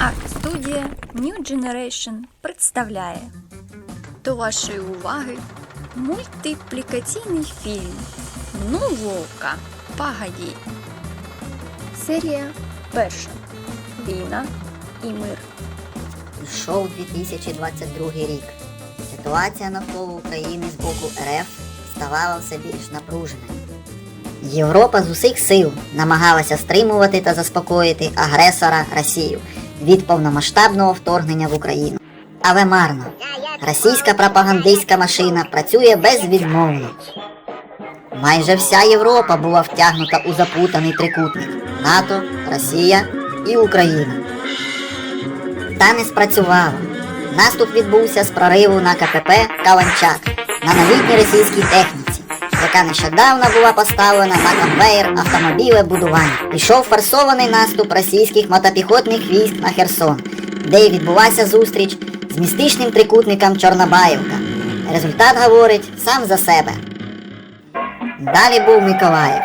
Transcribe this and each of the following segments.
Арт-студія New Generation представляє до вашої уваги мультиплікаційний фільм Ну Вовка, погоді. Серія перша. Війна і мир. Йшов 2022 рік. Ситуація навколо України з боку РФ ставала все більш напруженою. Європа з усіх сил намагалася стримувати та заспокоїти агресора Росію від повномасштабного вторгнення в Україну. Але марно. Російська пропагандистська машина працює безвідмовно. Майже вся Європа була втягнута у запутаний трикутник НАТО, Росія і Україна. Та не спрацювало. Наступ відбувся з прориву на КПП Каланчак на новітній російській техніці, яка нещодавно була поставлена на конвеєр автомобілебудування. Пішов форсований наступ російських мотопіхотних військ на Херсон, де й відбулася зустріч з містичним трикутником Чорнобаївка. Результат говорить сам за себе. Далі був Миколаїв,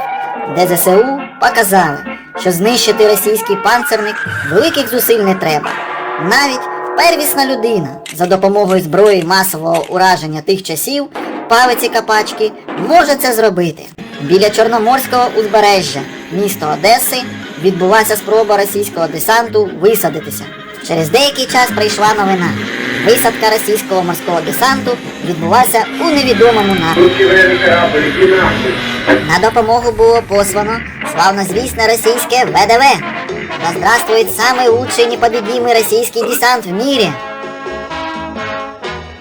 де ЗСУ показали, що знищити російський панцерник великих зусиль не треба. Навіть первісна людина за допомогою зброї масового ураження тих часів, палиці капачки, може це зробити. Біля Чорноморського узбережжя, міста Одеси, відбулася спроба російського десанту висадитися. Через деякий час прийшла новина. Висадка російського морського десанту відбулася у невідомому напрямку. На допомогу було послано славнозвісне російське ВДВ. Да здравствует самый лучший непобедимый російський десант в мірі.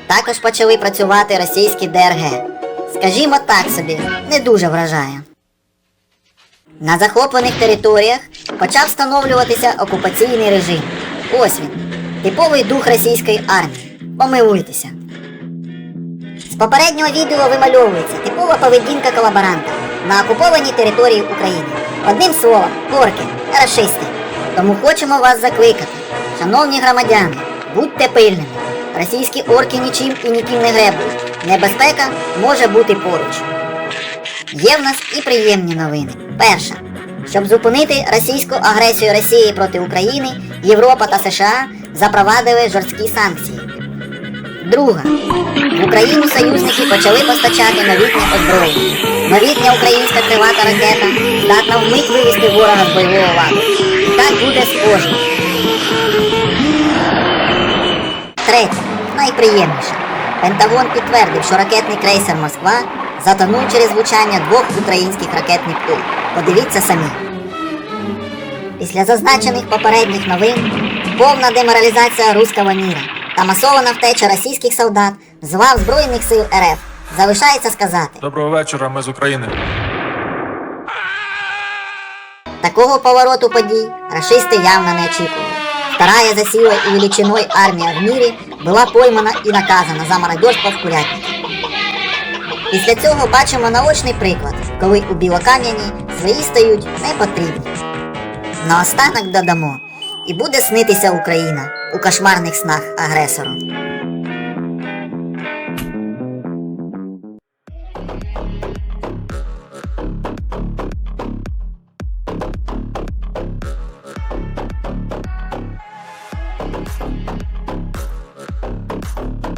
Також почали працювати російські ДРГ. Скажімо так собі, не дуже вражає. На захоплених територіях почав встановлюватися окупаційний режим. Ось він. Типовий дух російської армії. Помилуйтеся. З попереднього відео вимальовується типова поведінка колаборанта на окупованій території України. Одним словом, орки, рашисти. Тому хочемо вас закликати. Шановні громадяни, будьте пильними. Російські орки нічим і ніким не гребують. Небезпека може бути поруч. Є в нас і приємні новини. Перша. Щоб зупинити російську агресію Росії проти України, Європа та США запровадили жорсткі санкції. Друга. В Україну союзники почали постачати новітнє озброєння. Новітня українська крилата ракета здатна вмить вивести ворога з бойового ладу. І так буде з кожним. Третє, найприємніше. Пентагон підтвердив, що ракетний крейсер Москва затонув через влучання двох українських ракетних куль. Подивіться самі. Після зазначених попередніх новин повна деморалізація руського міра та масована втеча російських солдат з лав Збройних сил РФ залишається сказати. Доброго вечора, ми з України. Такого повороту подій рашисти явно не очікували. Вторая за силой и величиной армія в мірі була поймана і наказана за мародерство в курятнику. Після цього бачимо наочний приклад, коли у Білокам'яні свої стають непотрібні. Наостанок додамо, і буде снитися Україна у кошмарних снах агресору. Thank you.